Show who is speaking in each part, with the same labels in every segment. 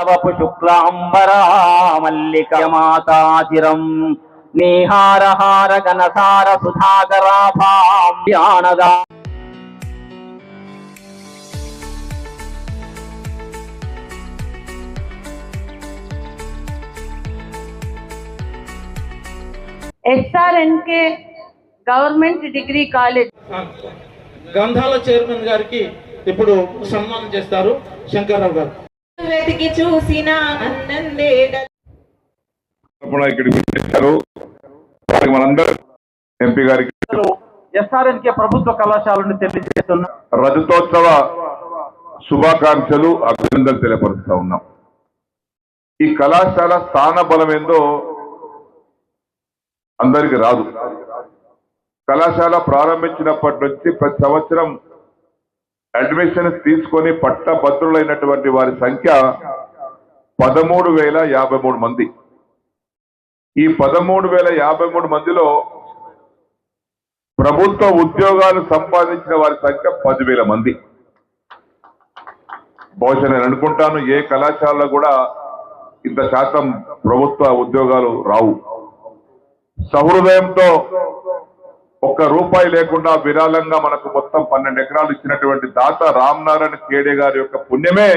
Speaker 1: తవపు శుక్లాంబరా మల్లికమాతాచిరం నీహారహార గణసార సుధాకరాభాం. ధ్యానదా.
Speaker 2: S R N K government degree college
Speaker 3: గ్రంథాల చైర్మన్ గారికి ఇప్పుడు సన్మానం చేస్తారు శంకర్రావు గారు.
Speaker 4: వెతికి చూసిన
Speaker 5: వారికి మనందరం ఎంపీ గారికి
Speaker 1: ఎస్ఆర్ఎన్కే ప్రభుత్వ కళాశాలను తెలియజేస్తున్నా
Speaker 5: రజతోత్సవ శుభాకాంక్షలు అభినందనలు తెలియపరుస్తా ఉన్నాం. ఈ కళాశాల స్థాన బలం ఏందో అందరికి రాదు. కళాశాల ప్రారంభించినప్పటి నుంచి ప్రతి సంవత్సరం అడ్మిషన్స్ తీసుకొని పట్టభద్రులైనటువంటి వారి సంఖ్య పదమూడు వేల యాభై మూడు మంది. ఈ పదమూడు వేల యాభై మూడు మందిలో ప్రభుత్వ ఉద్యోగాలు సంపాదించిన వారి సంఖ్య పదివేల మంది. బహుశా నేను అనుకుంటాను ఏ కళాశాలలో కూడా ఇంత శాతం ప్రభుత్వ ఉద్యోగాలు రావు. సహృదయంతో ఒక్క రూపాయి లేకుండా విరాళంగా మనకు మొత్తం పన్నెండు ఎకరాలు ఇచ్చినటువంటి దాత రామ్ నారాయణ కేడే గారి యొక్క పుణ్యమే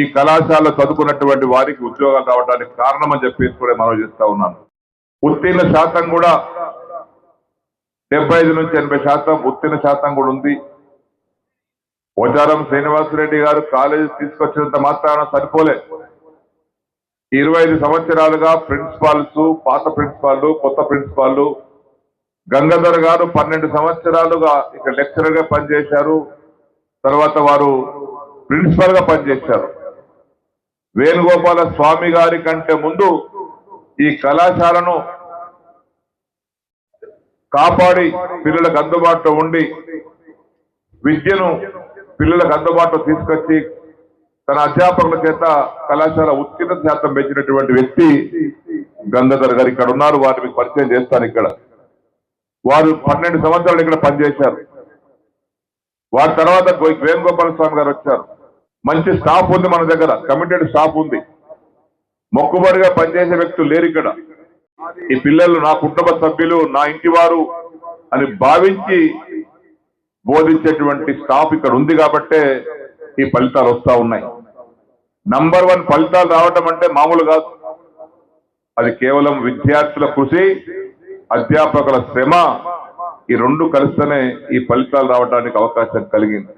Speaker 5: ఈ కళాశాల చదువుకున్నటువంటి వారికి ఉద్యోగాలు రావడానికి కారణం అని చెప్పేసి కూడా మనం చేస్తా ఉన్నాను. ఉత్తీర్ణ శాతం కూడా డెబ్బై ఐదు నుంచి ఎనభై శాతం ఉత్తీర్ణ శాతం కూడా ఉంది. పోచారం శ్రీనివాసరెడ్డి గారు కాలేజీ తీసుకొచ్చినంత మాత్రాన సరిపోలే. ఇరవై ఐదు సంవత్సరాలుగా ప్రిన్సిపాల్స్ పాత ప్రిన్సిపాల్ కొత్త ప్రిన్సిపాల్ గంగాధర్ గారు పన్నెండు సంవత్సరాలుగా ఇక్కడ లెక్చరర్గా పనిచేశారు. తర్వాత వారు ప్రిన్సిపల్గా పనిచేశారు. వేణుగోపాల స్వామి గారి కంటే ముందు ఈ కళాశాలను కాపాడి పిల్లలకు అందుబాటులో ఉండి విద్యను పిల్లలకు అందుబాటులో తీసుకొచ్చి తన అధ్యాపకుల చేత కళాశాల ఉత్తీర్ణ శాతం పెంచినటువంటి వ్యక్తి గంగాధర్ గారు ఇక్కడ ఉన్నారు. వారిని మీకు పరిచయం చేస్తాను ఇక్కడ. వారు పన్నెండు సంవత్సరాలు ఇక్కడ పనిచేశారు. వారి తర్వాత వేణుగోపాల స్వామి గారు వచ్చారు. మంచి స్టాఫ్ ఉంది మన దగ్గర కమిటెడ్ స్టాఫ్ ఉంది. మొక్కుబడిగా పనిచేసే వ్యక్తులు లేరు ఇక్కడ. ఈ పిల్లలు నా కుటుంబ సభ్యులు నా ఇంటి వారు అని భావించి బోధించేటువంటి స్టాఫ్ ఇక్కడ ఉంది కాబట్టే ఈ ఫలితాలు వస్తా ఉన్నాయి. నంబర్ వన్ ఫలితాలు రావటం అంటే మామూలు కాదు. అది కేవలం విద్యార్థుల కృషి అధ్యాపకుల శ్రమ ఈ రెండు కలిస్తేనే ఈ ఫలితాలు రావడానికి అవకాశం కలిగింది.